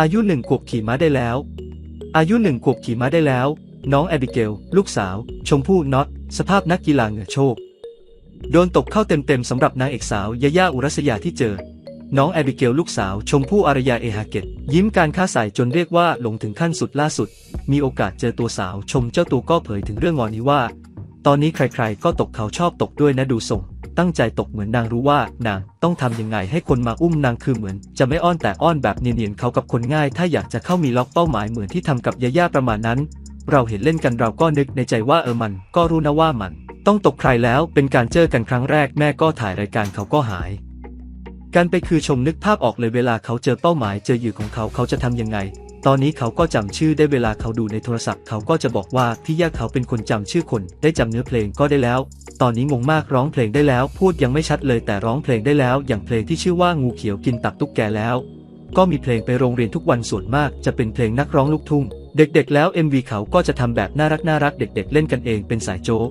อายุหนึ่งขวบขี่ม้าได้แล้ว อายุหนึ่งขวบขี่ม้าได้แล้ว น้องแอบิเกล ลูกสาว ชมพู่น็อต สภาพนักกีฬาเหงื่อโชก โดนตกเข้าเต็มๆสำหรับนางเอกสาวยาย่าอุรัสยาที่เจอ น้องแอบิเกลลูกสาว ชมพู่อารยาเอฮาเกตยิ้มการค้าใส่จนเรียกว่าหลงถึงขั้นสุดล่าสุด มีโอกาสเจอตัวสาว ชมเจ้าตัวก็เผยถึงเรื่องงอนนี้ว่า ตอนนี้ใครๆก็ตกเขาชอบตกด้วยนะดูทรง ตั้งใจตกเหมือนนางรู้ว่านางต้องทำยังไงให้คนมาอุ้มนางคือเหมือน จะไม่อ้อนแต่อ้อนแบบเนียนๆเขากับคนง่าย ถ้าอยากจะเข้ามีล็อกเป้าหมายเหมือนที่ทำกับยาย่าประมาณนั้น เราเห็นเล่นกันเราก็นึกในใจว่าเออมันก็รู้นะว่ามัน ต้องตกใครแล้วเป็นการเจอกันครั้งแรกแม่ก็ถ่ายรายการเขาก็หาย การไปคือชมนึกภาพออกเลยเวลาเขาเจอเป้าหมายเจอเหยื่อของเขาเขาจะทำยังไง ตอนนี้เขาก็จำชื่อได้เวลาเขาดูในโทรศัพท์ เขาก็จะบอกว่าพี่ยากเขาเป็นคนจำชื่อคน ได้จำเนื้อเพลงก็ได้แล้ว ตอนนี้งงมากร้องเพลงได้แล้ว พูดยังไม่ชัดเลยแต่ร้องเพลงได้แล้ว อย่างเพลงที่ชื่อว่างูเขียวกินตับตุ๊กแกแล้ว ก็มีเพลงไปโรงเรียนทุกวันส่วนมาก จะเป็นเพลงนักร้องลูกทุ่งเด็กๆ แล้ว MV เขาก็จะทำแบบน่ารักน่ารักเด็ก ๆ เล่นกันเองเป็นสายโจ๊ก